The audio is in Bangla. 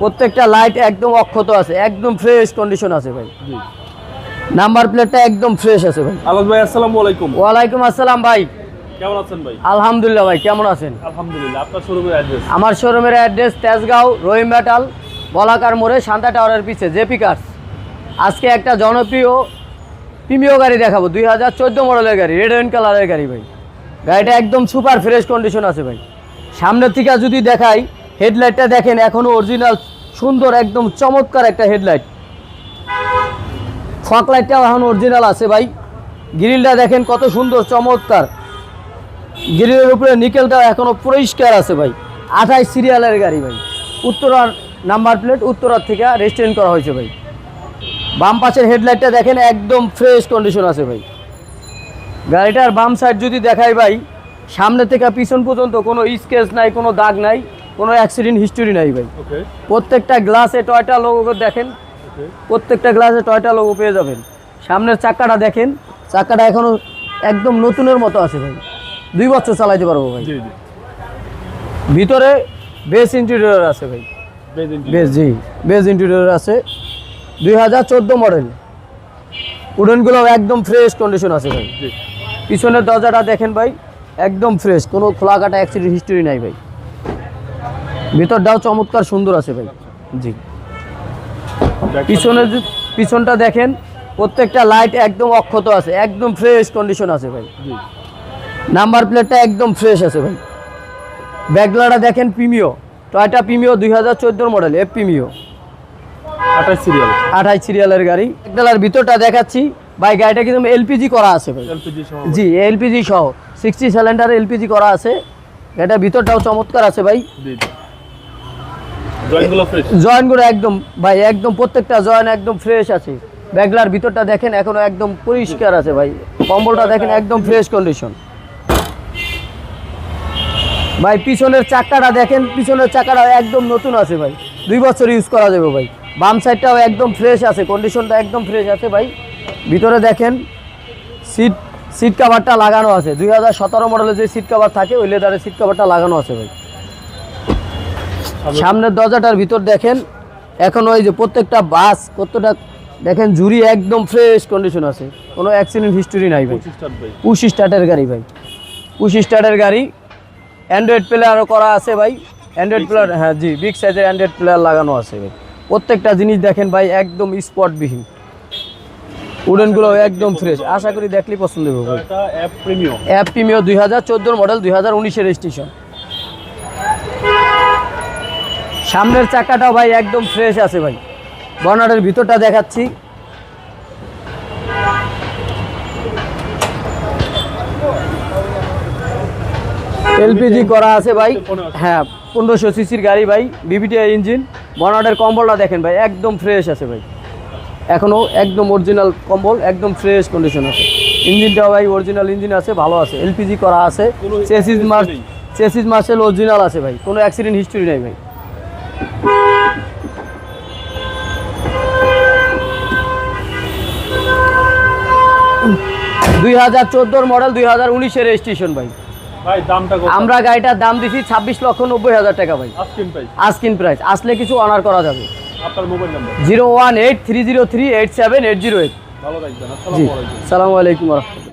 প্রত্যেকটা লাইট একদম অক্ষত আছে একদম ফ্রেশ কন্ডিশন আছে ভাই। নাম্বার প্লেটটা একদম ফ্রেশ আছে ভাই। আলাদ ভাই আসসালামু আলাইকুম। ওয়ালাইকুম আসসালাম ভাই। কেমন আছেন ভাই? আলহামদুলিল্লাহ ভাই কেমন আছেন? আলহামদুলিল্লাহ আপনার শোরুমের অ্যাড্রেস আমার শোরুমের অ্যাড্রেস তেজগাঁও রহিম মেটাল বলাকার মোড়ে শান্তা টাওয়ারের পিছে জেপি কার্স আজকে একটা জনপ্রিয় প্রিমিয় গাড়ি দেখাবো দুই হাজার চোদ্দ মডেলের গাড়ি রেড অ্যান্ড কালারের গাড়ি ভাই। গাড়িটা একদম সুপার ফ্রেশ কন্ডিশন আছে ভাই। সামনের থেকে যদি দেখাই হেডলাইটটা দেখেন এখনও অরিজিনাল সুন্দর, একদম চমৎকার একটা হেডলাইট। ফক লাইটটাও এখন অরিজিনাল আছে ভাই। গ্রিলটা দেখেন কত সুন্দর, চমৎকার। গ্রিলের উপরে নিকেলটা এখনও পরিষ্কার আছে ভাই। আঠাইশ সিরিয়ালের গাড়ি ভাই। উত্তরার নাম্বার প্লেট উত্তরার থেকে রেস্টুরেন্ট করা হয়েছে ভাই। বাম পাশের হেডলাইটটা দেখেন, একদম ফ্রেশ কন্ডিশন আছে ভাই। গাড়িটার বাম সাইড যদি দেখাই ভাই, সামনে থেকে পিছন পর্যন্ত কোনো স্কেচ নাই, কোনো দাগ নাই। কোনো অ্যাক্সিডেন্ট হিস্টোরি নাই ভাই। প্রত্যেকটা গ্লাসে টয়টা লোগো দেখেন। প্রত্যেকটা গ্লাসে টয়টা লোগো পেয়ে যাবেন। সামনের চাকাটা দেখেন। চাকাটা এখনও একদম নতুনের মতো আছে ভাই। দুই বছর চালাইতে পারব ভাই। ভিতরে বেস ইন্টেরিয়র আছে ভাই। বেস জি বেস ইন্টেরিয়র আছে। দুই হাজার চোদ্দ মডেল উডেনগুলো একদম ফ্রেশ কন্ডিশন আছে ভাই। পিছনের দরজাটা দেখেন ভাই। একদম ফ্রেশ কোনো খোলা কাটা অ্যাক্সিডেন্ট হিস্টোরি নাই ভাই। ভিতরটাও চমৎকার সুন্দর আছে ভাই। জি। পিছনে যে- পিছনটা দেখেন প্রত্যেকটা লাইট একদম অক্ষত আছে একদম ফ্রেশ কন্ডিশন আছে ভাই। নাম্বার প্লেটটা একদম ফ্রেশ আছে ভাই। ব্যাগলাটা দেখেন প্রিমিও টয়টা প্রিমিও দুই হাজার চোদ্দোর মডেল এফ প্রিমিও আঠাশ সিরিয়াল আঠাই সিরিয়ালের গাড়ি। ব্যাগলার ভিতরটা দেখাচ্ছি। ভাই গাড়িটা কিন্তু এলপিজি করা আছে ভাই। জি এলপিজি সহ। সিক্সটি সিলিন্ডার এলপিজি করা আছে। এটা ভিতরটাও চমৎকার আছে ভাই। জয়েন্টগুলো একদম, ভাই, একদম প্রত্যেকটা জয়েন্ট একদম ফ্রেশ আছে। ব্যাগলার ভিতরটা দেখেন, এখনও একদম পরিষ্কার আছে, ভাই। কম্বলটা দেখেন, একদম ফ্রেশ কন্ডিশন ভাই, পিছনের চাকাটা দেখেন, পিছনের চাকাটা একদম নতুন আছে, ভাই। দুই বছর ইউজ করা যাবে, ভাই। বাম সাইডটাও একদম ফ্রেশ আছে কন্ডিশনটা একদম ফ্রেশ আছে, ভাই। ভিতরে দেখেন সিট সিট কাভারটা লাগানো আছে। দুই হাজার সতেরো মডেলের যে সিট কাভার থাকে, ওই লেদারের সিট কাভারটা লাগানো আছে, ভাই। সামনের দরজাটার ভিতর দেখেন এখন ওই যে প্রত্যেকটা বাস প্রত্যেকটা দেখেন জুরি একদম ফ্রেশ কন্ডিশন আছে। কোনো অ্যাক্সিডেন্ট হিস্টোরি নাই ভাই। পুশ স্টার্টের গাড়ি ভাই। পুশ স্টার্টের গাড়ি। অ্যান্ড্রয়েড প্লেয়ারও করা আছে ভাই। অ্যান্ড্রয়েড প্লেয়ার হ্যাঁ জি বিগ সাইজের অ্যান্ড্রয়েড প্লেয়ার লাগানো আছে ভাই। প্রত্যেকটা জিনিস দেখেন ভাই একদম স্পটবিহীন উডেনগুলো একদম ফ্রেশ আশা করি দেখলেই পছন্দ হবে ভাই। এটা অ্যাপ প্রিমিয়াম অ্যাপ প্রিমিও দুই হাজার চোদ্দোর মডেল দুই হাজার উনিশের স্টেশন সামনের চাকাটাও ভাই একদম ফ্রেশ আছে ভাই। বর্নারের ভিতরটা দেখাচ্ছি। এলপিজি করা আছে ভাই। হ্যাঁ পনেরোশো সিসির গাড়ি ভাই বিবিটিআই ইঞ্জিন বর্নারের কম্বলটা দেখেন ভাই একদম ফ্রেশ আছে ভাই। এখনও একদম অরিজিনাল কম্বল একদম ফ্রেশ কন্ডিশন আছে। ইঞ্জিনটাও ভাই অরিজিনাল ইঞ্জিন আছে ভালো আছে। এলপিজি করা আছে। চেসিস নেই। চেসিস মার্সেল অরিজিনাল আছে ভাই। কোনো অ্যাক্সিডেন্ট হিস্টরি নাই ভাই। দুই হাজার চোদ্দোর মডেল দুই হাজার উনিশের রেজিস্ট্রেশন ভাই। ভাই আমরা গাড়িটার দাম দিছি ছাব্বিশ লক্ষ নব্বই হাজার টাকা ভাই। আস্কিন প্রাইস আসলে কিছু অনার করা যাবে। Zero one eight three zero three eight seven eight zero eight. জি। সালামু আলাইকুম রহমতুল্লাহ।